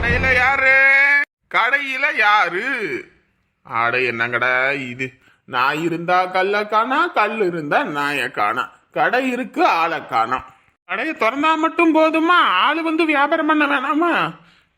கடையில யாரு? கடையில யாரு? ஆட என்னங்கடா இது? நான் இருந்தா கல்ல காணா கல் இருந்தா நாய காணா. கடை இருக்கு ஆளை காணோம் கடையை திறந்தா மட்டும் போதுமா? ஆள் வந்து வியாபாரம் பண்ண வேணாமா?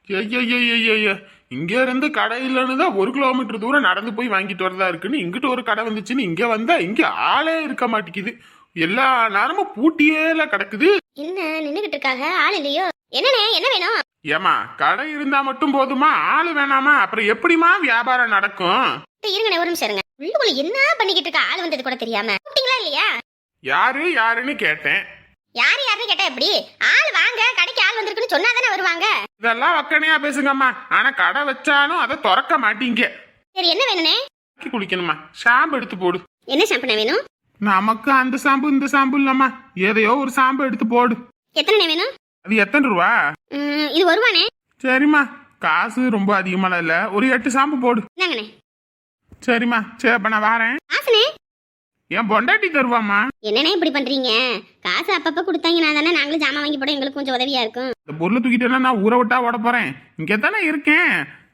ஐயய்யய்யய்ய இங்கே இருந்து கடை இல்லைன்னு தான் ஒரு கிலோமீட்டர் தூரம் நடந்து போய் வாங்கிட்டு வரதா இருக்குன்னு இங்கிட்டு ஒரு கடை வந்துச்சுன்னு இங்கே வந்தா இங்கே ஆளே இருக்க மாட்டேங்குது. எல்லா நேரமும் பூட்டியேல கிடக்குது. என்ன நின்னுகிட்டு இருக்காங்க ஆள் இல்லையோ? என்னண்ணே? என்ன வேணும்? ஏமா கடை இருந்தா மட்டும் போதுமா? ஆளு வேணாமா? அப்புறம் எப்படிமா வியாபாரம் நடக்கும்? டேய், இருங்கண்ணே ஒரு நிமிஷம் இருங்க. உள்ளுக்குள்ள என்ன பண்ணிக்கிட்டு இருக்க? ஆள் வந்தது கூட தெரியாம. கூப்பிட்டீங்களா இல்லையா? யாரு யாருன்னு கேட்டேன். யாரு யாருன்னு கேட்டா எப்படி? ஆள் வாங்க கடைக்கு ஆள் வந்திருக்குன்னு சொன்னா தானே வருவாங்க. இதெல்லாம் வக்கனையா பேசுங்கம்மா. ஆனா கடை வச்சாலும் அதை திறக்க மாட்டீங்க. சரி என்ன கி குளிக்கணுமா ஷாம்பு எடுத்து போடு. என்ன ஷாம்புண்ணே வேணும்? நமக்கு அந்த ஷாம்பு இந்த ஷாம்பு இல்லம்மா. ஏதையோ ஒரு ஷாம்பு எடுத்து போடு. எத்தனை வேணும்? அது எத்தனை ரூபா? இது வருவானே சரிம்மா. காசு ரொம்ப அதிகமாலாம் இல்ல. ஒரு எட்டு ஷாம்பு போடு. இந்தாங்கண்ணே. சரிம்மா. சரி அப்ப நான் வரேன். காசுண்ணே? என் பொண்டாட்டி தருவாம்மா. என்னண்ணே இப்படி பண்றீங்க? காசு அப்பப்ப கொடுத்தாங்கன்னா தானே நாங்களும் ஜாமான் வாங்கி போட எங்களுக்கு கொஞ்சம் உதவியா இருக்கும். இந்த பொருளை தூக்கிட்டேன்னா நான் ஊரை விட்டா ஓட போறேன். இங்கே தானே இருக்கேன்.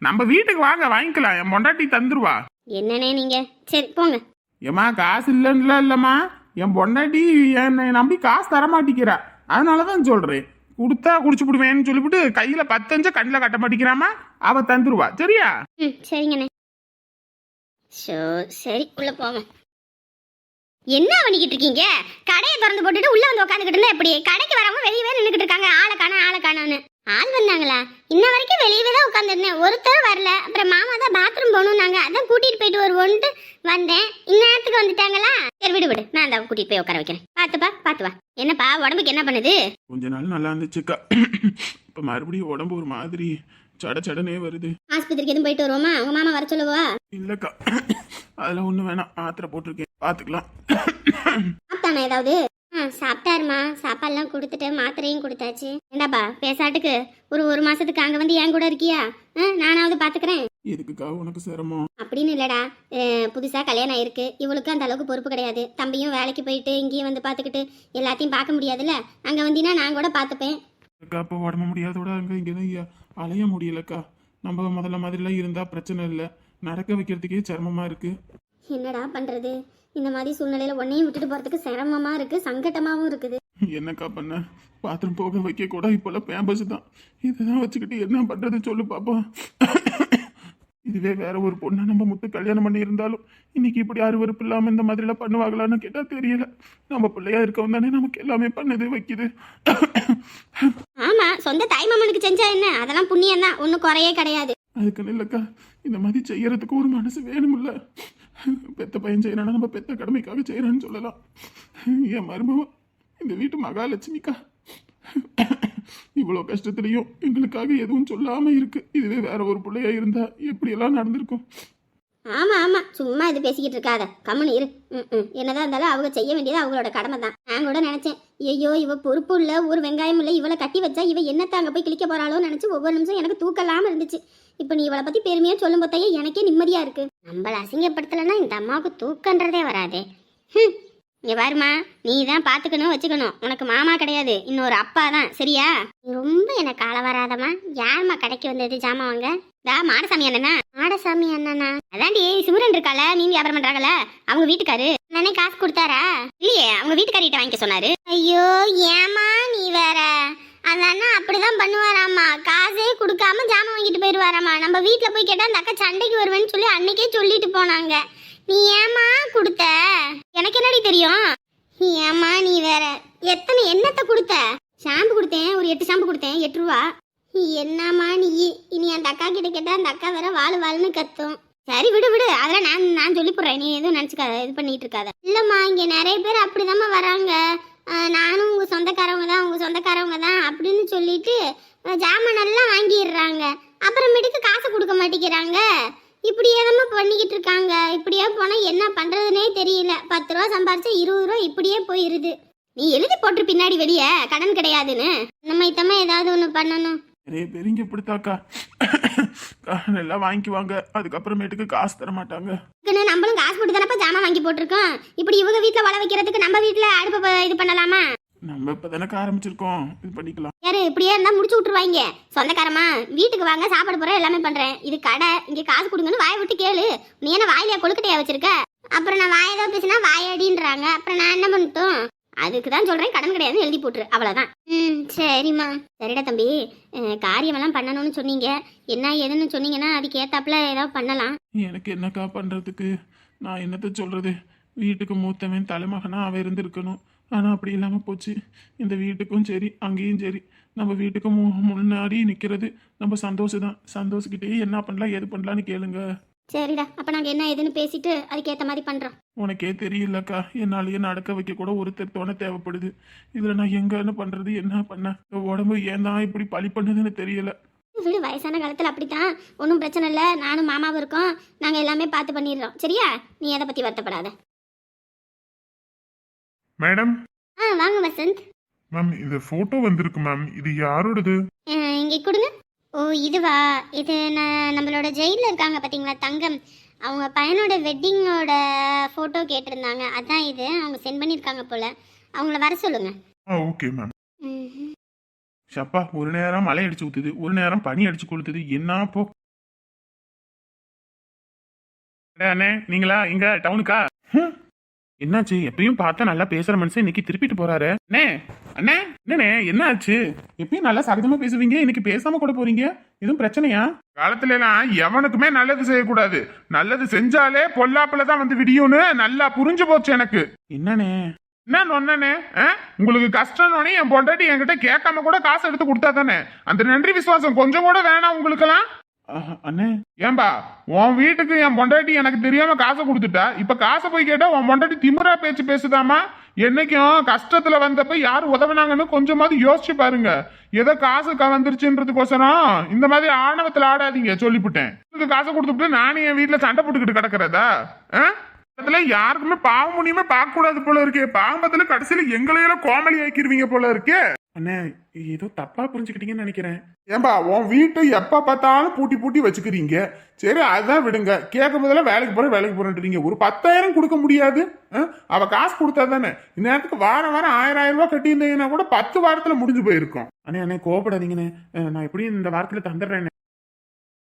நம்ம வீட்டுக்கு வாங்க வாங்கிக்கலாம். என் பொண்டாட்டி தந்துருவா. என்னண்ணே நீங்க? சரி போங்க. ஏம்மா காசு இல்லைன்னு இல்லைம்மா. என் பொண்டாட்டி என்னை நம்பி காசு தர மாட்டேங்கிறா அதனால தான் சொல்றேன். கொடுத்தா குடிச்சு விடுவேன்னு சொல்லிவிட்டு கையில பத்தஞ்ச கண்ணில் கட்ட மாட்டேங்கிறாமா? அவ தந்துருவா. சரியா? ம் சரிங்கண்ணே. ஷோ சரி உள்ள போவோம் என்ன பண்ணிக்கிட்டு இருக்கீங்க? கடையை திறந்து போட்டுட்டு உள்ள வந்து உட்காந்துக்கிட்டு இருந்தா எப்படி? கடைக்கு வரவங்க வெளியவே நின்றுக்கிட்டு இருக்காங்க. ஆளை காணோம் ஆளை காணோன்னு ஆள் வந்தாங்களா? இன்ன வரைக்கும் வெளியவே தான் உட்காந்துருந்தேன் ஒருத்தர் வரல. அப்புறம் மாமா தான் பாத்ரூம் போகணும்னாங்க. அதான் கூட்டிட்டு போயிட்டு வருவோன்ட்டு வந்தேன். இந்நேரத்துக்கு வந்துட்டாங்களா? சரி விடு விடு. நான் அந்த கூட்டிட்டு போய் உட்கார வைக்கிறேன். பாத்துப்பா பாத்து வா என்னப்பா உடம்புக்கு என்ன பண்ணுது? கொஞ்ச நாள் நல்லா இருந்துச்சுக்கா. இப்போ மறுபடியும் உடம்பு ஒரு மாதிரி சட சடனே வருது. ஆஸ்பத்திரிக்கு எதுவும் போயிட்டு வருவோமா? உங்க மாமா வர சொல்லுவா? இல்லக்கா. அதெல்லாம் ஒன்றும் வேணாம். மாத்திரை போட்டிருக்கேன். பார்த்துக்கலாம் சாப்பிட்டானா ஏதாவது? ஆ சாப்பிட்டாருமா. சாப்பாடுலாம் கொடுத்துட்டு மாத்திரையும் கொடுத்தாச்சு. ஏண்டாப்பா பேசாட்டுக்கு. ஒரு ஒரு மாசத்துக்கு அங்க வந்து என் கூட இருக்கியா? ஆ, நானாவது பாத்துக்கிறேன். எதுக்குக்கா உனக்கு சிரமம்? அப்படின்னு இல்லடா. அஹ், புதுசா கல்யாணம் ஆயிருக்கு. இவளுக்கு அந்த அளவுக்கு பொறுப்பு கிடையாது. தம்பியும் வேலைக்கு போயிட்டு இங்கேயும் வந்து பாத்துக்கிட்டு எல்லாத்தையும் பார்க்க முடியாதுல்ல? அங்க வந்தீங்கன்னா நான் கூட பாத்துப்பேன். அக்கா இப்போ உடம்பு முடியாதோட அங்கே இங்கே தான் அலைய முடியலக்கா. நம்ம முதல்ல மாதிரிலாம் இருந்தால் பிரச்சனை இல்லை. நடக்க வைக்கிறதுக்கே சிரமமா இருக்கு. என்னடா பண்றது? இந்த மாதிரி சூழ்நிலையில உன்னையும் விட்டுட்டு போறதுக்கு சிரமமா இருக்கு சங்கட்டமாவும் இருக்குது. என்னக்கா பண்ண? பாத்ரூம் போக வைக்க கூட இப்போல்லாம் பேம்பஸ் தான். இதெல்லாம் வச்சுக்கிட்டு என்ன பண்றது சொல்லு பாப்போம் இதுவே வேற ஒரு பொண்ணை நம்ம முத்து கல்யாணம் பண்ணி இருந்தாலும் இன்னைக்கு இப்படி அருவருப்பு இல்லாம இந்த மாதிரிலாம் பண்ணுவாங்களான்னு கேட்டா தெரியல. நம்ம பிள்ளையா இருக்கவன் தானே நமக்கு எல்லாமே பண்ணுது வைக்குது. ஆமா சொந்த தாய்மாமனுக்கு செஞ்சா என்ன? அதெல்லாம் புண்ணியம் தான் ஒன்னும் குறையே கிடையாது. அதுக்குன்னு இல்லைக்கா இந்த மாதிரி செய்யறதுக்கு ஒரு மனசு வேணுமில்ல பெத்த பையன் செய்யறானா நம்ம பெத்த கடமைக்காக செய்கிறான்னு சொல்லலாம். என் மருமவன் இந்த வீட்டு மகாலட்சுமிக்கா. இவ்வளோ கஷ்டத்துலையும் எங்களுக்காக எதுவும் சொல்லாமல் இருக்கு. இதுவே வேற ஒரு பிள்ளையா இருந்தா எப்படியெல்லாம் நடந்திருக்கும்? ஆமா ஆமா. சும்மா இது பேசிக்கிட்டு இருக்காத. கம்முனு இரு. ம், ம். என்னதான் இருந்தாலும் அவங்க செய்ய வேண்டியது அவங்களோட கடமை தான் நான் கூட நினைச்சேன் ஐயோ இவ பொறுப்பு இல்ல ஒரு வெங்காயம் இல்ல இவளை கட்டி வச்சா இவ என்னத்த அங்க போய் கிளிக்க போறாளோ நினைச்சு ஒவ்வொரு நிமிஷம் எனக்கு தூக்கலாம இருந்துச்சு. இப்போ நீ இவளை பத்தி பெருமையா சொல்லும் போத்தையே எனக்கே நிம்மதியா இருக்கு. நம்மளை அசிங்கப்படுத்தலைன்னா இந்த அம்மாவுக்கு தூக்கன்றதே வராதே. ஹம். இங்க பாருமா நீ தான் பாத்துக்கணும் வச்சுக்கணும். உனக்கு மாமா கிடையாது இன்னொரு அப்பா தான். சரியா? நீ ரொம்ப எனக்கு கால வராதம்மா. யாருமா கடைக்கு வந்தது ஜாமான் வாங்க? தா மாடசாமி அண்ணனா? மாடசாமி அண்ணனா? அதாண்டி சிமரன் இருக்கால மீன் வியாபாரம் பண்றாங்கல அவங்க வீட்டுக்காரு? நானே காசு கொடுத்தாரா? இல்லையே அவங்க வீட்டுக்காரிட்ட வாங்கிக்க சொன்னாரு. ஐயோ ஏமா நீ வேற? அந்த அண்ணா அப்படிதான் பண்ணுவாராமா காசே கொடுக்காம ஜாமான் வாங்கிட்டு போயிடுவாராமா நம்ம வீட்டில் போய் கேட்டால் அந்த அக்கா சண்டைக்கு வருவேன்னு சொல்லி அன்னைக்கே சொல்லிட்டு போனாங்க. நீ ஏமா கொடுத்த? எனக்கு என்னடி தெரியும்? ஏமா நீ வேற எத்தனை என்னத்தை கொடுத்த? ஷாம்பு கொடுத்தேன் ஒரு எட்டு ஷாம்பு கொடுத்தேன் எட்டு ரூபா. என்னம்மா நீ? இனி அந்த அக்கா கிட்ட கேட்டால் அந்த அக்கா வேற வாழ் வாழ்னு கத்தும். சரி விடு விடு. அதெல்லாம் நான் நான் சொல்லி போடுறேன். நீ எதுவும் நினச்சிக்காத இது பண்ணிட்டு இருக்காத. இல்லைம்மா இங்கே நிறைய பேர் அப்படிதாம்மா வராங்க. நானும் உங்கள் சொந்தக்காரவங்க தான் உங்கள் சொந்தக்காரவங்க தான் அப்படின்னு சொல்லிட்டு ஜாமானெல்லாம் ஜாமான் எல்லாம் வாங்கிடுறாங்க. அப்புறமேட்டுக்கு காசு கொடுக்க மாட்டேங்கிறாங்க. இப்படியே தான் பண்ணிக்கிட்டு இருக்காங்க. இப்படியே போனால் என்ன பண்ணுறதுனே தெரியல. பத்து ரூபா சம்பாரிச்சா இருபது ரூபா இப்படியே போயிடுது நீ எழுதி போட்டு பின்னாடி வெளியே. கடன் கிடையாதுன்னு. நம்ம இத்தமாக ஏதாவது ஒன்று பண்ணணும். நிறைய பேர் இங்க இப்படித்தாக்கா எல்லாம் வாங்கிக்குவாங்க. அதுக்கப்புறமேட்டுக்கு காசு தர மாட்டாங்க. நம்மளும் காசு போட்டு தானப்பா ஜாமான் வாங்கி போட்டிருக்கோம். இப்படி இவங்க வீட்டில் வள வைக்கிறதுக்கு நம்ம வீட்டில் அடுப்பை இது பண்ணலாமா? நம்ம இப்போ தானே ஆரம்பிச்சிருக்கோம் இது பண்ணிக்கலாம். யாரு இப்படியே இருந்தா முடிச்சு விட்டுருவாங்க. சொந்தக்காரமா வீட்டுக்கு வாங்க சாப்பாடு போற எல்லாமே பண்றேன். இது கடை இங்க காசு கொடுங்கன்னு வாயை விட்டு கேளு. நீ என்ன வாயில கொழுக்கட்டையா வச்சிருக்க? அப்புறம் நான் வாயை தான் பேசினா வாயடின்றாங்க அப்புறம் நான் என்ன பண்ணட்டும்? அதுக்கு தான் சொல்கிறேன் கடன் கிடையாதுன்னு எழுதி போட்டுரு. அவ்வளோதான் ம் சரிம்மா. சரிடா தம்பி. காரியமெல்லாம் பண்ணணும்னு சொன்னீங்க. என்ன ஏதுன்னு சொன்னீங்கன்னா அதுக்கு ஏத்தாப்புல ஏதாவது பண்ணலாம். எனக்கு என்னக்கா பண்ணுறதுக்கு நான் என்னத்த சொல்கிறது வீட்டுக்கு மூத்தவன் தலைமகனாக அவன் இருந்திருக்கணும். ஆனால் அப்படி இல்லாமல் போச்சு. இந்த வீட்டுக்கும் சரி அங்கேயும் சரி. நம்ம வீட்டுக்கு மு முன்னாடி நிற்கிறது நம்ம சந்தோஷம் தான் சந்தோஷக்கிட்டே என்ன பண்ணலாம் எது பண்ணலான்னு கேளுங்க. சரிடா அப்ப நாங்க என்ன ஏதுன்னு பேசிட்டு அதுக்கேத்த மாதிரி பண்றோம். உனக்கே தெரியலக்கா. என்னாலேயே நடக்க வைக்க கூட ஒருத்தர் துணை தேவைப்படுது. இதில் நான் எங்கன்னு பண்ணுறது என்ன பண்ண? உடம்பு ஏன் தான் இப்படி பழி பண்ணுதுன்னு தெரியல. வீடு வயசான காலத்தில் அப்படித்தான். ஒன்றும் பிரச்சனை இல்லை. நானும் மாமாவும் இருக்கோம். நாங்கள் எல்லாமே பார்த்து பண்ணிடுறோம். சரியா? நீ எதை பற்றி வருத்தப்படாத. மேடம்? ஆ வாங்க வசந்த். மேம் இது போட்டோ வந்திருக்கு மேம். இது யாரோடது? இங்கே கொடுங்க. ஓ இதுவா? இது நான் நம்மளோட ஜெயிலில் இருக்காங்க பார்த்தீங்களா தங்கம். அவங்க பையனோட வெட்டிங்கோட ஃபோட்டோ கேட்டிருந்தாங்க. அதான் இது. அவங்க சென்ட் பண்ணியிருக்காங்க போல். அவங்கள வர சொல்லுங்க. ஆ ஓகே மேம். ஷப்பா ஒரு நேரம் மழை அடிச்சு ஊத்துது. ஒரு நேரம் பனி அடிச்சு கொளுத்துது. என்ன போ? அண்ணே நீங்களா? இங்க டவுனுக்கா. என்னாச்சு? எப்பயும் பார்த்தா நல்லா பேசுற மனுஷன் இன்னைக்கு திருப்பிட்டு போறாரு. அண்ணே அண்ணே என்னண்ணே என்ன ஆச்சு எப்பயும் நல்லா சகஜமா பேசுவீங்க இன்னைக்கு பேசாம கூட போறீங்க? எதுவும் பிரச்சனையா? காலத்துல எல்லாம் எவனுக்குமே நல்லது செய்யக்கூடாது. நல்லது செஞ்சாலே பொல்லாப்புல தான் வந்து விடியும்னு நல்லா புரிஞ்சு போச்சு எனக்கு. என்னண்ணே? என்ன நொன்னே உங்களுக்கு கஷ்டம்னு என் பொண்டாட்டி என்கிட்ட கேட்காம கூட காசு எடுத்து கொடுத்தா தானே? அந்த நன்றி விசுவாசம் கொஞ்சம் கூட வேணாம் உங்களுக்கெல்லாம். அண்ணே. ஏன்பா உன் வீட்டுக்கு என் பொண்டாட்டி எனக்கு தெரியாம காசை கொடுத்துட்டா? இப்ப காசை போய் கேட்டா உன் பொண்டாட்டி திமிரா பேச்சு பேசுதாமா? என்னைக்கும் கஷ்டத்துல வந்தப்ப யார் உதவினாங்கன்னு கொஞ்சமாவது யோசிச்சு பாருங்க. ஏதோ காசு க வந்துருச்சுன்றதுக்கோசரம் இந்த மாதிரி ஆணவத்துல ஆடாதீங்க சொல்லிவிட்டேன் இதுக்கு காசை கொடுத்துட்டு நானும் என் வீட்டுல சண்டை போட்டுக்கிட்டு கிடக்குறதா? அதுல யாருக்குமே பாவ முடியுமே பார்க்க கூடாது போல இருக்கே. பாம்பத்துல கடைசியில எங்களையெல்லாம் கோமலி ஆக்கிடுவீங்க போல இருக்கே. அண்ணே ஏதோ தப்பா புரிஞ்சுக்கிட்டீங்கன்னு நினைக்கிறேன். ஏன்பா உன் வீட்டை எப்ப பார்த்தாலும் பூட்டி பூட்டி வச்சுக்கிறீங்க? சரி அதான் விடுங்க. கேட்கும் போதெல்லாம் வேலைக்கு போறேன் வேலைக்கு போறேன்றீங்க. ஒரு பத்தாயிரம் கொடுக்க முடியாது. ஆ? அவ காசு கொடுத்தா தானே. இந்நேரத்துக்கு வாரம் வாரம் ஆயிரம் ஆயிரம் ரூபாய் கட்டியிருந்தீங்கன்னா கூட பத்து வாரத்துல முடிஞ்சு போயிருக்கும். அண்ணே அண்ணே கோவப்படாதீங்கண்ணே. நான் எப்படியும் இந்த வாரத்துல தந்துடுறேன்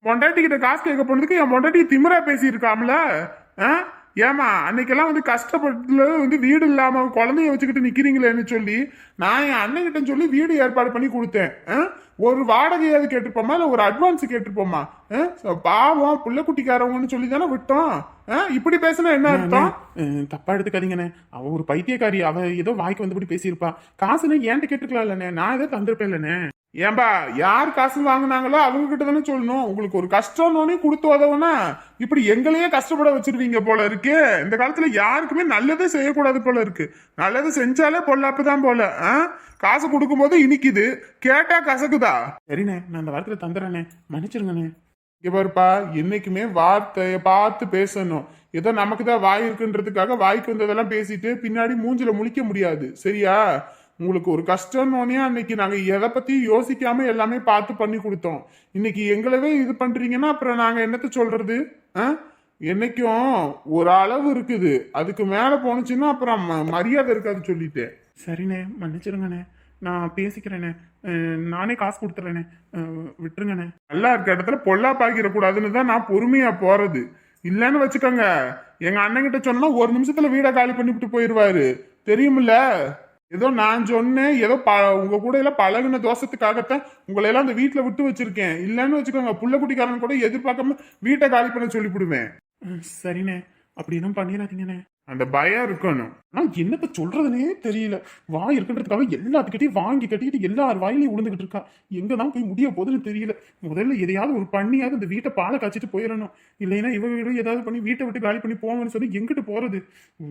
பொண்டாட்டி கிட்ட காசு கேட்க போனதுக்கு என் பொண்டாட்டி திமிரா பேசியிருக்காம்ல? ஆ? ஏமா அன்னைக்கெல்லாம் வந்து கஷ்டப்பட்டுல வந்து வீடு இல்லாம குழந்தைய வச்சுக்கிட்டு நிக்கிறீங்களேன்னு சொல்லி நான் என் அண்ணன் கிட்ட சொல்லி வீடு ஏற்பாடு பண்ணி கொடுத்தேன்? ஒரு வாடகையாவது கேட்டிருப்போமா? இல்ல ஒரு அட்வான்ஸ் கேட்டிருப்போமா? So, பாவம் புள்ள குட்டிக்காரவங்கன்னு சொல்லி தானே விட்டோம்? இப்படி பேசினா என்ன அர்த்தம்? தப்பா எடுத்துக்காதீங்கண்ணே. அவ ஒரு பைத்தியக்காரி அவ ஏதோ வாய்க்கு வந்தபடி பேசியிருப்பா. காசுன்னு ஏன்ட்ட கேட்டுக்கலாம் இல்லண்ணே நான் ஏதோ தந்திருப்பேன் இல்லண்ணே ஏன்பா யார் காசு வாங்குனாங்களோ அவங்க கிட்ட தானே சொல்லணும். உங்களுக்கு ஒரு கஷ்டம்னு கொடுத்து உதவுனா இப்படி எங்களையே கஷ்டப்பட வச்சிருவீங்க போல இருக்கு. இந்த காலத்துல யாருக்குமே நல்லதே செய்யக்கூடாது போல இருக்கு. நல்லது செஞ்சாலே பொல்லாப்பு தான் போல ஆ? காசு கொடுக்கும்போது இனிக்குது கேட்டா கசக்குதா? சரிண்ணே நான் அந்த வார்த்தையில தந்துடுறேனே மன்னிச்சிருங்கண்ணே. இங்க பாருப்பா என்னைக்குமே வார்த்தைய பார்த்து பேசணும். ஏதோ நமக்கு தான் வாய் இருக்குன்றதுக்காக வாய்க்கு வந்ததெல்லாம் பேசிட்டு பின்னாடி மூஞ்சில முழிக்க முடியாது. சரியா? உங்களுக்கு ஒரு கஷ்டம்னோடனே அன்னைக்கு நாங்கள் எதை பற்றியும் யோசிக்காம எல்லாமே பார்த்து பண்ணி கொடுத்தோம். இன்னைக்கு எங்களவே இது பண்ணுறீங்கன்னா அப்புறம் நாங்கள் என்னத்த சொல்றது? ஆ? என்னைக்கும் ஒரு அளவு இருக்குது. அதுக்கு மேலே போனுச்சுன்னா அப்புறம் ம- மரியாதை இருக்காது சொல்லிட்டு. சரிண்ணே மன்னிச்சிருங்கண்ணே நான் பேசிக்கிறேனே நானே காசு கொடுத்துறேனே விட்டுருங்கண்ணே. நல்லா இருக்க இடத்துல பொல்லா பாக்கிற கூடாதுன்னு தான் நான் பொறுமையா போறது. இல்லைன்னு வச்சுக்கோங்க. எங்க அண்ணன் கிட்ட சொன்னா ஒரு நிமிஷத்துல வீடை காலி பண்ணிவிட்டு போயிடுவாரு தெரியுமில்ல? ஏதோ நான் சொன்னேன் ஏதோ ப உங்க கூட எல்லாம் பழகுன தோஷத்துக்காகத்தான் உங்களை எல்லாம் அந்த வீட்டுல விட்டு வச்சிருக்கேன். இல்லைன்னு வச்சுக்கோங்க புள்ள குட்டிக்காரன் கூட எதிர்பார்க்காம வீட்டை காலி பண்ண சொல்லிவிடுவேன். சரிண்ணே. அப்படி எதுவும் பண்ணிடாதீங்கண்ணே. அந்த பயம் இருக்கணும். நான் என்னத்த சொல்றதுனே தெரியல. வாய் இருக்குன்றதுக்காக எல்லாத்துக்கிட்டையும் வாங்கி கட்டிக்கிட்டு எல்லார் வாயிலையும் விழுந்துகிட்டு இருக்கா. எங்க தான் போய் முடிய போகுதுன்னு தெரியல. முதல்ல எதையாவது ஒரு பண்ணியாவது இந்த வீட்டை பாலை காய்ச்சிட்டு போயிடணும். இல்லைன்னா இவ வீடு ஏதாவது பண்ணி வீட்டை விட்டு காலி பண்ணி போவோம்னு சொல்லி எங்கிட்டு போறது?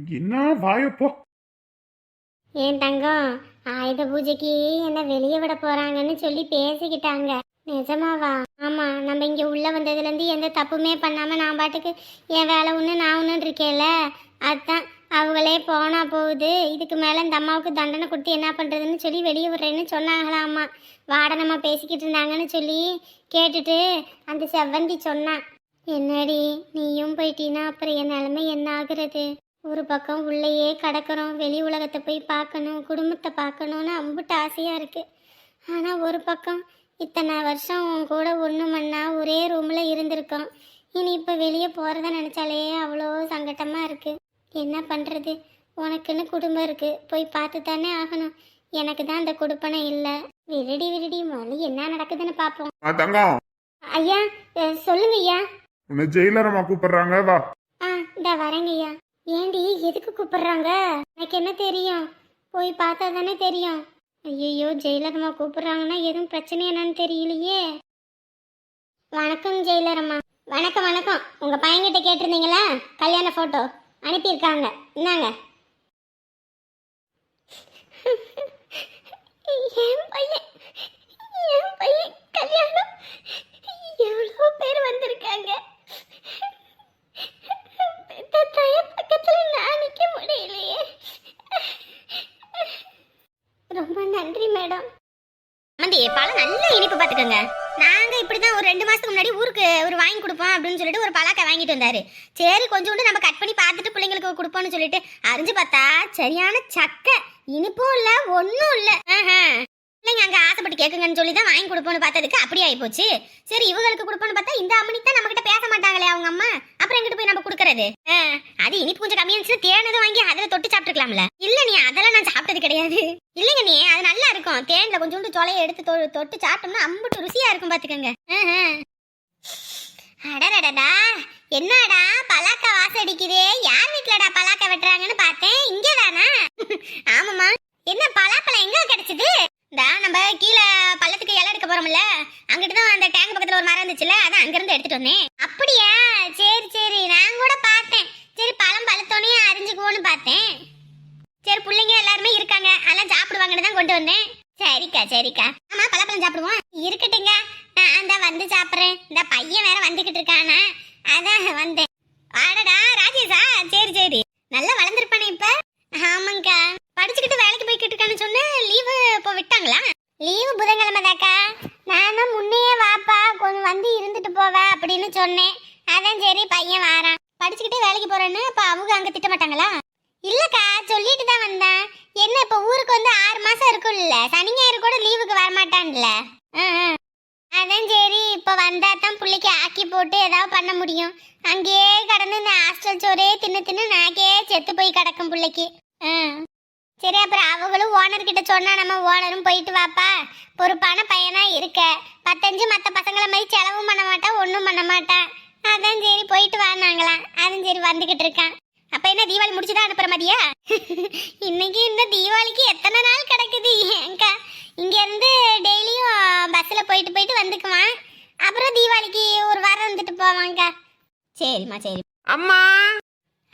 என்ன வாயப்போ? ஏன் தங்கம்? ஆயுத பூஜைக்கு என்ன வெளியே விட போறாங்கன்னு சொல்லி பேசிக்கிட்டாங்க. நிஜமாவா? ஆமா நம்ம இங்க உள்ள வந்ததுல இருந்து எந்த தப்புமே பண்ணாம நான் பாட்டுக்கு என் வேலை ஒண்ணு நான் ஒண்ணு இருக்கேல அதான் அவங்களே போனா போகுது. இதுக்கு மேல இந்த அம்மாவுக்கு தண்டனை கொடுத்து என்ன பண்றதுன்னு சொல்லி வெளியே விடுறேன்னு சொன்னாங்களாமா வாடனம்மா பேசிக்கிட்டு இருந்தாங்கன்னு சொல்லி கேட்டுட்டு அந்த செவ்வந்தி சொன்னான் என்னடி நீயும் போயிட்டீனா அப்புறம் என் நிலைமை என்ன ஆகுறது? ஒரு பக்கம் உள்ளேயே கிடக்கிறோம் வெளி உலகத்தை போய் பார்க்கணும் குடும்பத்தை பார்க்கணுன்னு அம்புட்டு ஆசையாக இருக்குது ஆனால் ஒரு பக்கம் இத்தனை வருஷம் உன் கூட ஒன்று மண்ணா ஒரே ரூமில் இருந்திருக்கோம். இனி இப்போ வெளியே போகிறத நினச்சாலே அவ்வளோ சங்கட்டமாக இருக்குது என்ன பண்ணுறது உனக்குன்னு குடும்பம் இருக்குது போய் பார்த்து தானே ஆகணும். எனக்கு தான் அந்த கொடுப்பனை இல்லை. விருடி விருடி முதல்ல என்ன நடக்குதுன்னு பார்ப்போம். தங்கம். ஐயா சொல்லுங்க ஐயா உன்னை ஜெயிலரம்மா கூப்பிடுறாங்க வா. ஆ இந்த வரேங்க ஐயா ஏண்டி எதுக்கு கூப்பிடுறாங்க? எனக்கு என்ன தெரியும்? போய் பார்த்தா தானே தெரியும். ஐயோ ஜெயிலரம்மா கூப்பிடுறாங்கன்னா எதுவும் பிரச்சனை என்னன்னு தெரியலையே. வணக்கம் ஜெயிலரம்மா வணக்கம் வணக்கம். உங்க பையன்கிட்ட கேட்டிருந்தீங்களா? கல்யாண ஃபோட்டோ அனுப்பியிருக்காங்க. இந்தாங்க. என் பையன் என் பையன் கல்யாணம். எவ்வளோ பேர் வந்திருக்காங்க. தாய பக்கத்துல நான் நிக்க முடியலையே. ரொம்ப நன்றி மேடம். மந்தி பழம் நல்ல இனிப்பு பாத்துக்கோங்க. நாங்க இப்படிதான் ஒரு ரெண்டு மாசத்துக்கு முன்னாடி ஊருக்கு ஒரு வாங்கி கொடுப்போம் அப்படின்னு சொல்லிட்டு ஒரு பழக்க வாங்கிட்டு வந்தாரு. சரி கொஞ்சோண்டு நம்ம கட் பண்ணி பார்த்துட்டு பிள்ளைங்களுக்கு கொடுப்போம்னு சொல்லிட்டு அரிஞ்சு பார்த்தா சரியான சக்கை. இனிப்பும் இல்லை ஒன்றும் இல்ல. இல்லைங்க பிள்ளைங்க அங்க ஆசைப்பட்டு கேட்குங்கன்னு சொல்லி தான் வாங்கி கொடுப்போம்னு பார்த்ததுக்கு அப்படி ஆகி போச்சு சரி இவங்களுக்கு கொடுப்போம்னு பார்த்தா இந்த அம்மனி தான் நம்ம கிட்ட பேச மாட்டாங்களே அவங்க அம்மா? அப்புறம் எங்கிட்டு போய் நம்ம கொடுக்கறது? அது இனிப்பு கொஞ்சம் கம்மியா இருந்துச்சு தேனதும் வாங்கி அதில் தொட்டு சாப்பிட்டுக்கலாம்ல இல்ல நீ அதெல்லாம் நான் சாப்பிட்டது கிடையாது. இல்லைங்க நீ அது நல்லா இருக்கும். தேன்ல கொஞ்சோண்டு சொலையை எடுத்து தொ- தொட்டு சாப்பிட்டோம்னா அம்புட்டு ருசியா இருக்கும் பாத்துக்கோங்க. ஆஹா. அடடடடா. என்னடா பலாக்க வாசடிக்குதே அடிக்குதே. யார் வீட்லடா பலாக்க வெட்டுறாங்கன்னு பார்த்தேன். இங்கே தானா ஆமாம்மா. என்ன பலாப்பழம் எங்க கிடைச்சது? டா நம்ம கீழே பள்ளத்துக்கு இலை எடுக்க போறோம்ல அங்கிட்டு தான் அந்த டேங்க் பக்கத்துல ஒரு மரம் இருந்துச்சுல அதான் அங்கிருந்து எடுத்துட்டு வந்தேன். அப்படியா? சரி சரி. நான் கூட பார்த்தேன். சரி பழம் பழுத்தோனே அரிஞ்சுக்குவோன்னு பார்த்தேன். சரி பிள்ளைங்க எல்லாருமே இருக்காங்க. அதெல்லாம் சாப்பிடுவாங்கன்னு தான் கொண்டு வந்தேன். சரிக்கா சரிக்கா. ஆமா பழப்பழம் சாப்பிடுவோம். இருக்கட்டுங்க நான் தான் வந்து சாப்பிட்றேன். இந்த பையன் வேற வந்துகிட்டு இருக்கானா? அதான் வந்தேன். ஆடடா ராஜேஷா. சரி சரி. நல்லா வளர்ந்துருப்பானே இப்ப? ஆமாங்கக்கா படிச்சுக்கிட்டு வேலைக்கு போய்கிட்டு இருக்கான்னு சொன்ன லீவு இப்போ விட்டாங்களா? லீவு புதன்கிழமை தாக்கா நான் தான் முன்னையே வாப்பா கொஞ்சம் வந்து இருந்துட்டு போவேன் அப்படின்னு சொன்னேன். அதான் சரி பையன் வாரான். படிச்சுக்கிட்டே வேலைக்கு போறேன்னு அப்ப அவங்க அங்க திட்ட மாட்டாங்களா? இல்லக்கா சொல்லிட்டு தான் வந்தேன். என்ன இப்ப ஊருக்கு வந்து ஆறு மாசம் இருக்கும்ல சனி ஞாயிறு கூட லீவுக்கு வரமாட்டான்ல. அதான் சரி இப்ப வந்தா தான் பிள்ளைக்கு ஆக்கி போட்டு ஏதாவது பண்ண முடியும். அங்கேயே கடந்து இந்த ஹாஸ்டல் சோறே தின்னு தின்னு நாக்கே செத்து போய் கிடக்கும் பிள்ளைக்கு. ஆ. சரி அப்புறம் அவங்களும் ஓனர் கிட்ட சொன்னா நம்ம ஓனரும் போயிட்டு வாப்பா. பொறுப்பான பையனா இருக்க. பத்தஞ்சு மத்த பசங்களை மாதிரி செலவும் பண்ண மாட்டான் ஒன்றும் பண்ண மாட்டான் அதான் சரி போயிட்டு வானாங்களாம் அதான் சரி வந்துகிட்டு இருக்கான். அப்ப என்ன தீபாவளி முடிச்சுதான் அனுப்புற மாதிரியா? இன்னைக்கு இந்த தீபாவளிக்கு எத்தனை நாள் கிடக்குது ஏங்கா? இங்க இருந்து டெய்லியும் பஸ்ல போயிட்டு போயிட்டு வந்துக்குவான். அப்புறம் தீபாவளிக்கு ஒரு வாரம் வந்துட்டு போவாங்க சரிம்மா சரி. அம்மா.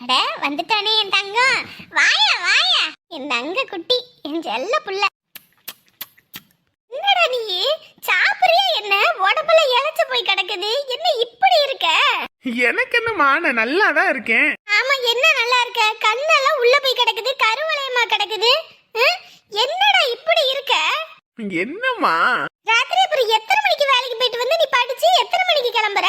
அட வந்துட்டானே என் தங்கம். வாயா வாயா. என் தங்க குட்டி என் செல்ல புள்ள. என்னடா நீ? சாப்பிடுறியா என்ன? உடம்புல இழைச்சு போய் கிடக்குது. என்ன இப்படி இருக்க? எனக்கு என்னம்மா? நான் நல்லா தான் இருக்கேன். ஆமா என்ன நல்லா இருக்க? கண்ணெல்லாம் உள்ள போய் கிடக்குது கருவளையமா கிடக்குது. என்னடா இப்படி இருக்க? என்னம்மா? ராத்திரி அப்புறம் எத்தனை மணிக்கு வேலைக்கு போயிட்டு வந்து நீ படிச்சு எத்தனை மணிக்கு கிளம்புற?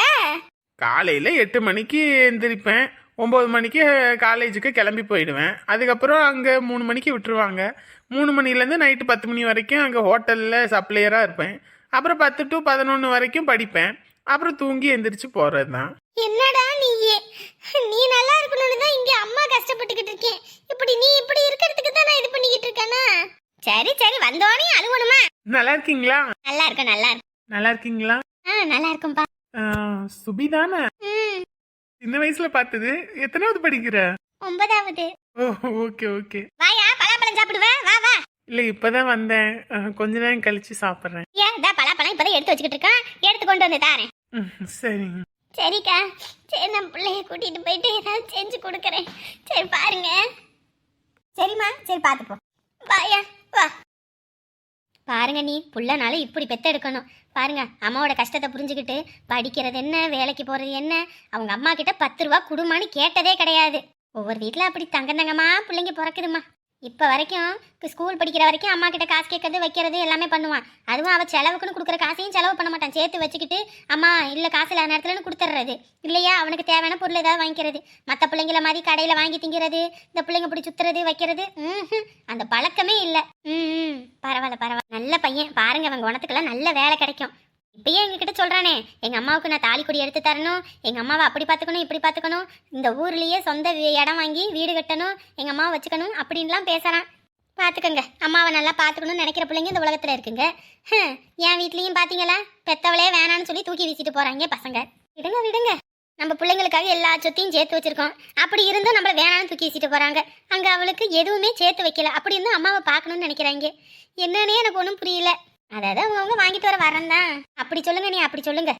காலையில் எட்டு மணிக்கு எந்திரிப்பேன். ஒம்பது மணிக்கு காலேஜுக்கு கிளம்பி போயிடுவேன். அதுக்கப்புறம் அங்கே மூணு மணிக்கு விட்டுருவாங்க. மூணு மணிலேருந்து நைட்டு பத்து மணி வரைக்கும் அங்கே ஹோட்டலில் சப்ளையராக இருப்பேன். அப்புறம் பத்து டு பதினொன்று வரைக்கும் படிப்பேன். அப்புறம் தூங்கி எந்திரிச்சு போகிறது தான் என்னடா நீ நீ நல்லா இருக்கணும்னு தான் இங்க அம்மா கஷ்டப்பட்டுக்கிட்டு இருக்கேன். இப்படி நீ இப்படி இருக்கிறதுக்கு தான் நான் இது பண்ணிக்கிட்டு இருக்கேனா? சரி சரி வந்தோடனே அழுவணுமா நல்லா இருக்கீங்களா? நல்லா இருக்கும் நல்லா இருக்கும் நல்லா இருக்கீங்களா? ஆ நல்லா இருக்கும்பா ஆஹ், சுபி தானே ம் சின்ன வயசுல பார்த்தது. எத்தனாவது படிக்கிற? ஒன்பதாவது. ஓ ஓகே ஓகே. வாயா பலாப்பழம் சாப்பிடுவ? வா வா. இல்லை இப்போதான் வந்தேன். கொஞ்ச நேரம் கழிச்சு சாப்பிட்றேன். ஏன் இதா பலாப்பழம் இப்பதான் எடுத்து வச்சுக்கிட்டு இருக்கான். எடுத்து கொண்டு வந்து தாரேன். சரிங்க சரிக்கா. சரி நான் பிள்ளைய கூட்டிட்டு போயிட்டு ஏதாவது செஞ்சு கொடுக்குறேன். சரி பாருங்க. சரிம்மா சரி பார்த்துப்போம். வாயா வா. பாருங்க நீ புள்ளனால இப்படி பெத்த எடுக்கணும். பாருங்க அம்மாவோட கஷ்டத்தை புரிஞ்சுக்கிட்டு படிக்கிறது என்ன வேலைக்கு போறது என்ன அவங்க அம்மா கிட்ட பத்து ரூபா குடுமான்னு கேட்டதே கிடையாது. ஒவ்வொரு வீட்டில் அப்படி தங்க தங்கமா பிள்ளைங்க பிறக்குதுமா இப்போ வரைக்கும் ஸ்கூல் படிக்கிற வரைக்கும் அம்மா கிட்ட காசு கேட்கறது வைக்கிறது எல்லாமே பண்ணுவான். அதுவும் அவள் செலவுக்குன்னு கொடுக்குற காசையும் செலவு பண்ண மாட்டான். சேர்த்து வச்சுக்கிட்டு அம்மா இல்லை காசு இல்லாத நேரத்துலன்னு கொடுத்துட்றது இல்லையா? அவனுக்கு தேவையான பொருள் ஏதாவது வாங்கிக்கிறது. மற்ற பிள்ளைங்கள மாதிரி கடையில் வாங்கி திங்கிறது இந்த பிள்ளைங்க இப்படி சுற்றுறது வைக்கிறது. அந்த பழக்கமே இல்லை. ம் பரவாயில்ல பரவாயில்ல. நல்ல பையன். பாருங்க அவங்க குணத்துக்கெல்லாம் நல்ல வேலை கிடைக்கும். இப்பயே எங்ககிட்ட சொல்கிறானே எங்கள் அம்மாவுக்கு நான் தாலி கொடி எடுத்து தரணும் எங்கள் அம்மாவை அப்படி பார்த்துக்கணும் இப்படி பார்த்துக்கணும் இந்த ஊர்லேயே சொந்த வீ- இடம் வாங்கி வீடு கட்டணும் எங்கள் அம்மாவை வச்சுக்கணும் அப்படின்லாம் பேசுகிறான் பார்த்துக்கோங்க அம்மாவை நல்லா பார்த்துக்கணும்னு நினைக்கிற பிள்ளைங்க இந்த உலகத்தில் இருக்குங்க. ஹம், என் வீட்லேயும் பார்த்தீங்களா பெத்தவளே வேணான்னு சொல்லி தூக்கி வீசிட்டு போகிறாங்க பசங்க. விடுங்க விடுங்க. நம்ம பிள்ளைங்களுக்காக எல்லா சொத்தையும் சேர்த்து வச்சிருக்கோம். அப்படி இருந்தும் நம்மளை வேணான்னு தூக்கி வீசிட்டு போறாங்க. அங்க அவளுக்கு எதுவுமே சேர்த்து வைக்கல. அப்படி இருந்தும் அம்மாவை பார்க்கணும்னு நினைக்கிறாங்க. என்னன்னே எனக்கு ஒன்றும் புரியல. அதாவது அவங்கவுங்க வாங்கிட்டு வர வரேன் தான். அப்படி சொல்லுங்க நீ அப்படி சொல்லுங்க.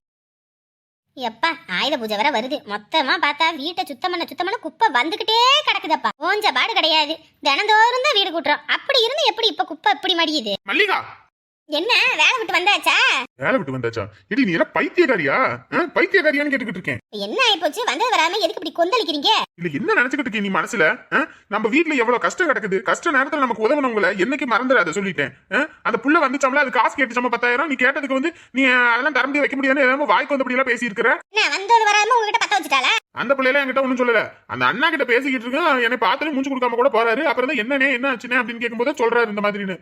எப்பா ஆயுத பூஜை வர வருது. மொத்தமா பார்த்தா வீட்டை சுத்தம் பண்ண சுத்தம் பண்ண குப்பை வந்துகிட்டே கிடக்குதப்பா. ஓஞ்ச பாடு கிடையாது. தினந்தோறும் தான் வீடு கூட்டுறோம். அப்படி இருந்து எப்படி இப்ப குப்பை இப்படி மடியுது? மல்லிகா! என்ன வேலை விட்டு வந்தாச்சா? வேலை விட்டு வந்தாச்சா? இடி நீ எல்லாம் பைத்தியக்காரியா? பைத்தியக்காரியான்னு கேட்டுக்கிட்டு இருக்கேன் என்ன ஆயிப்போச்சு வந்தது வராம எதுக்கு இப்படி கொந்தளிக்கிறீங்க? இல்ல என்ன நினைச்சுக்கிட்டு இருக்கீங்க நீ மனசுல? நம்ம வீட்ல எவ்வளவு கஷ்டம் கிடக்குது? கஷ்ட நேரத்துல நமக்கு உதவனவங்கள என்னைக்கு மறந்துடாத சொல்லிட்டேன்? அந்த புள்ள வந்துச்சாம்ல அது காசு கேட்டுச்சாம பத்தாயிரம். நீ கேட்டதுக்கு வந்து நீ அதெல்லாம் தர முடியாது வைக்க முடியாதுன்னு ஏதாவது வாய்க்கு வந்தபடி எல்லாம் பேசி இருக்கிற வந்தது வராம உங்ககிட்ட பத்த வச்சுட்டாளா? அந்த பிள்ளைல என்கிட்ட ஒண்ணும் சொல்லல. அந்த அண்ணா கிட்ட பேசிக்கிட்டு இருக்கு என்னை பார்த்து மூஞ்சி கொடுக்காம கூட போறாரு. அப்புறம் தான் என்னனே என்ன ஆச்சுனே அப்படின்னு கேட்கும்போது சொல்றாரு இந்த மாதிரின்னு.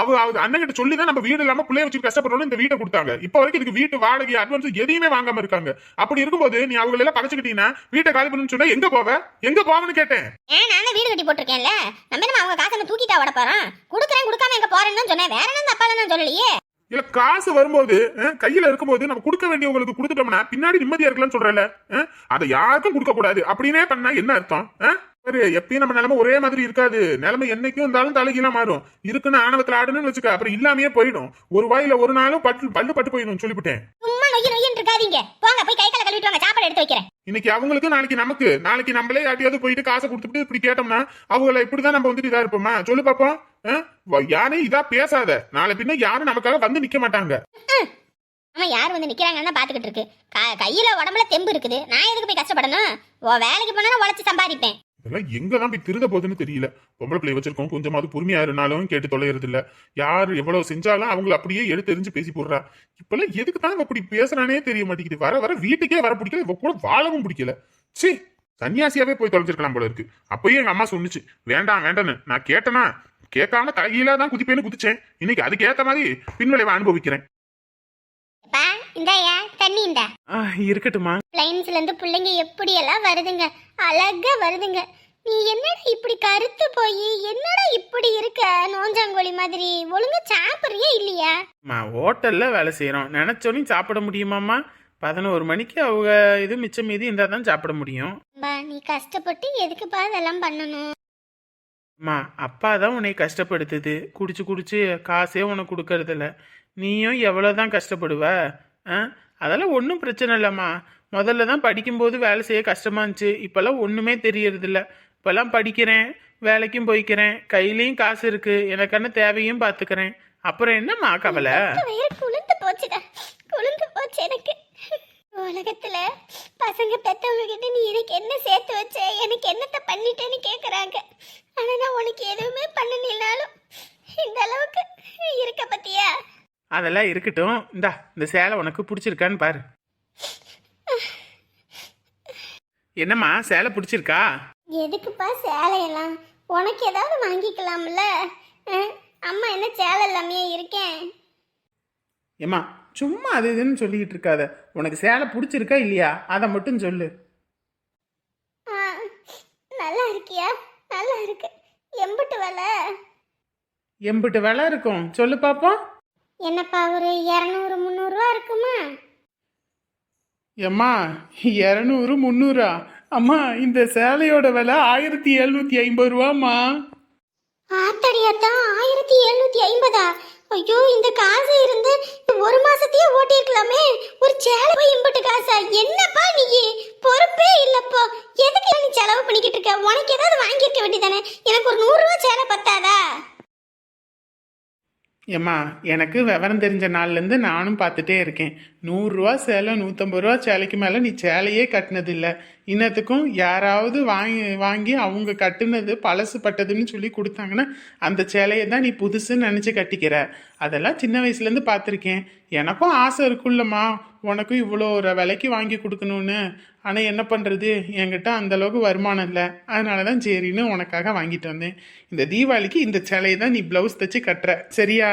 அவ அவ அண்ணன் கிட்ட சொல்லி தான் நம்ம வீடு இல்லாம பிள்ளைய வச்சு கஷ்டப்படுறோம் இந்த வீட்டை கொடுத்தாங்க. இப்போ வரைக்கும் இதுக்கு வீட்டு வாடகை அட்வான்ஸ் எதையுமே வாங்காம இருக்காங்க. அப்படி இருக்கும்போது நீ அவங்கள எல்லாம் படைச்சுக்கிட்டீங்கன்னா வீட்டை காலி பண்ணணும்னு சொன்னா எங்க போவ? எங்க போவன்னு கேட்டேன். ஏன் நான் வீடு கட்டி போட்டிருக்கேன்ல. நம்ம அவங்க காசை தூக்கிட்டா விட போறோம்? கொடுக்குறேன் கொடுக்காம எங்க போறேன்னு சொன்னேன். வேற என்ன தப்பால நான் சொல்லலையே? இல்ல காசு வரும்போது கையில இருக்கும்போது நம்ம கொடுக்க வேண்டியவங்களுக்கு கொடுத்துட்டோம்னா பின்னாடி நிம்மதியா இருக்கலாம்னு சொல்றல அதை யாருக்கும் கொடுக்க கூடாது. அப்படின்னே பண்ணா என்ன அர்த்தம்? பாரு, எப்பயும் நம்ம நிலைமை ஒரே மாதிரி இருக்காது. நிலைமை என்னைக்கும் இருந்தாலும் தலைகீழா மாறும். இருக்குன்னு ஆணவத்துல ஆடுன்னு வச்சுக்க அப்புறம் இல்லாமையே போயிடும். ஒரு வாயில ஒரு நாளும் பட்டு பல்லு பட்டு போயிடும் சொல்லிவிட்டேன். இன்னைக்கு அவங்களுக்கு நாளைக்கு நமக்கு. நாளைக்கு நம்மளே யார்ட்டையாவது போயிட்டு காசை கொடுத்துட்டு இப்படி கேட்டோம்னா அவங்கள இப்படிதான் நம்ம வந்துட்டு இதா இருப்போமா? சொல்லு பாப்போம். யாரையும் இதா பேசாத. நாளை பின்ன யாரும் நமக்காக வந்து நிக்க மாட்டாங்க. ஆமா யார் வந்து நிக்கிறாங்கன்னு பாத்துக்கிட்டு இருக்கு. கையில உடம்புல தெம்பு இருக்குது. நான் எதுக்கு போய் கஷ்டப்படணும்? வேலைக்கு போனா உழைச்சு சம்பாதிப்பேன். இதெல்லாம் எங்க தான் போய் திருத போகுதுன்னு தெரியல. பொம்பளை பிள்ளை வச்சிருக்கோம். கொஞ்சமாவது பொறுமையா இருந்தாலும் கேட்டு தொலைகிறது இல்ல யார் எவ்வளவு செஞ்சாலும் அவங்கள அப்படியே எடுத்து எரிஞ்சு பேசி போடுறா. இப்பெல்லாம் எதுக்கு தான் அப்படி பேசுறானே தெரிய மாட்டேங்குது. வர வர வீட்டுக்கே வர பிடிக்கல. இவ கூட வாழவும் பிடிக்கல. சீ சன்னியாசியாவே போய் தொலைஞ்சிருக்கலாம் போல இருக்கு. அப்பயும் எங்க அம்மா சொன்னுச்சு. வேண்டாம் வேண்டான்னு நான் கேட்டனா? கேட்காம தலைகீழா தான் குதிப்பேன்னு குதிச்சேன். இன்னைக்கு அதுக்கேத்த மாதிரி பின்விளைவை அனுபவிக்கிறேன். அப்பா இந்தாயா தண்ணி இந்தா. ஆ இருக்கட்டுமா பிளைன்ஸ்ல இருந்து பிள்ளைங்க எப்படி எல்லாம் வருதுங்க? அழகா வருதுங்க. நீ என்னடா இப்படி கருத்து போய் என்னடா இப்படி இருக்க? நோஞ்சாங்கோழி மாதிரி. ஒழுங்கா சாப்பிடுறியா இல்லையா? அம்மா ஹோட்டலில் வேலை செய்கிறோம் நினச்சோனையும் சாப்பிட முடியுமாம்மா? பதினோரு மணிக்கு அவங்க இது மிச்சம் மீதி இருந்தால் தான் சாப்பிட முடியும். பா நீ கஷ்டப்பட்டு எதுக்குப்பா அதெல்லாம் பண்ணணும்? அம்மா அப்பா தான் உன்னை கஷ்டப்படுத்துது. குடிச்சு குடிச்சு காசே உனக்கு கொடுக்கறதில்ல. நீயும் எவ்வளோ தான் கஷ்டப்படுவ? ஆ? அதெல்லாம் ஒன்றும் பிரச்சனை இல்லைம்மா. முதல்ல தான் படிக்கும்போது வேலை செய்ய கஷ்டமாக இருந்துச்சு. இப்போல்லாம் ஒன்றுமே தெரியறதில்ல. இப்போல்லாம் படிக்கிறேன் வேலைக்கும் போய்க்கிறேன் கையிலையும் காசு இருக்குது எனக்கான தேவையும் பார்த்துக்கிறேன் அப்புறம் என்னம்மா கவலை? குளிர்ந்து போச்சுடா. குளிர்ந்து போச்சு எனக்கு. உலகத்துல பசங்க பெத்தவங்க கிட்ட நீ எனக்கு என்ன சேர்த்து வச்ச? எனக்கு என்னத்த பண்ணிட்டேன்னு கேக்குறாங்க. ஆனா நான் உனக்கு எதுவுமே பண்ணனாலும் இந்த அளவுக்கு இருக்க பத்தியா? அதெல்லாம் இருக்கட்டும். இந்தா இந்த சேலை உனக்கு பிடிச்சிருக்கான்னு பாரு. என்னம்மா சேலை பிடிச்சிருக்கா? எதுக்குப்பா சேலையெல்லாம்? உனக்கு ஏதாவது வாங்கிக்கலாம்ல? அம்மா என்ன சேலை இல்லாமையே இருக்கேன்? ஏம்மா சும்மா அது இதுன்னு சொல்லிக்கிட்டு இருக்காத. உனக்கு சேலை பிடிச்சிருக்கா இல்லையா? அதை மட்டும் சொல்லு. நல்லா இருக்கியா? நல்லா இருக்கு. எம்பிட்டு வேலை. எம்பிட்டு விலை இருக்கும். சொல்லு பாப்போம். என்னப்பா ஒரு இரநூறு முந்நூறுரூவா இருக்குமா? ஏம்மா இரநூறு முந்நூறா? அம்மா இந்த சேலையோட விலை ஆயிரத்தி எழுநூத்தி ஐம்பது ரூபாம்மா. ஆத்தடியாத்தான் ஆயிரத்தி எழுநூத்தி ஐம்பதா? ஐயோ இந்த காசு இருந்து ஒரு மாசத்தையே ஓட்டிருக்கலாமே ஒரு சேலை போய் இம்பட்டு காசா? என்னப்பா நீ? பொறுப்பே இல்லப்போ. எதுக்கு செலவு பண்ணிக்கிட்டு இருக்க. உனக்கு ஏதாவது வாங்கியிருக்க வேண்டியதானே எனக்கு ஒரு நூறுரூவா சேலை பத்தாதா? ஏம்மா எனக்கு விவரம் தெரிஞ்ச நாள்லேருந்து நானும் பார்த்துட்டே இருக்கேன். நூறுரூவா சேலை நூற்றம்பது ரூபா சேலைக்கு மேலே நீ சேலையே கட்டினதில்ல. இன்னத்துக்கும் யாராவது வாங்கி வாங்கி அவங்க கட்டுனது பழசு பட்டதுன்னு சொல்லி கொடுத்தாங்கன்னா அந்த சேலையை தான் நீ புதுசுன்னு நினச்சி கட்டிக்கிற. அதெல்லாம் சின்ன வயசுலேருந்து பார்த்துருக்கேன். எனக்கும் ஆசை இருக்குல்லம்மா உனக்கும் இவ்வளோ ஒரு விலைக்கு வாங்கி கொடுக்கணும்னு. ஆனால் என்ன பண்ணுறது என்கிட்ட அந்தளவுக்கு வருமானம் இல்லை. அதனால தான் சரின்னு உனக்காக வாங்கிட்டு வந்தேன். இந்த தீபாவளிக்கு இந்த சேலையை தான் நீ ப்ளவுஸ் தைச்சி கட்டுற. சரியா?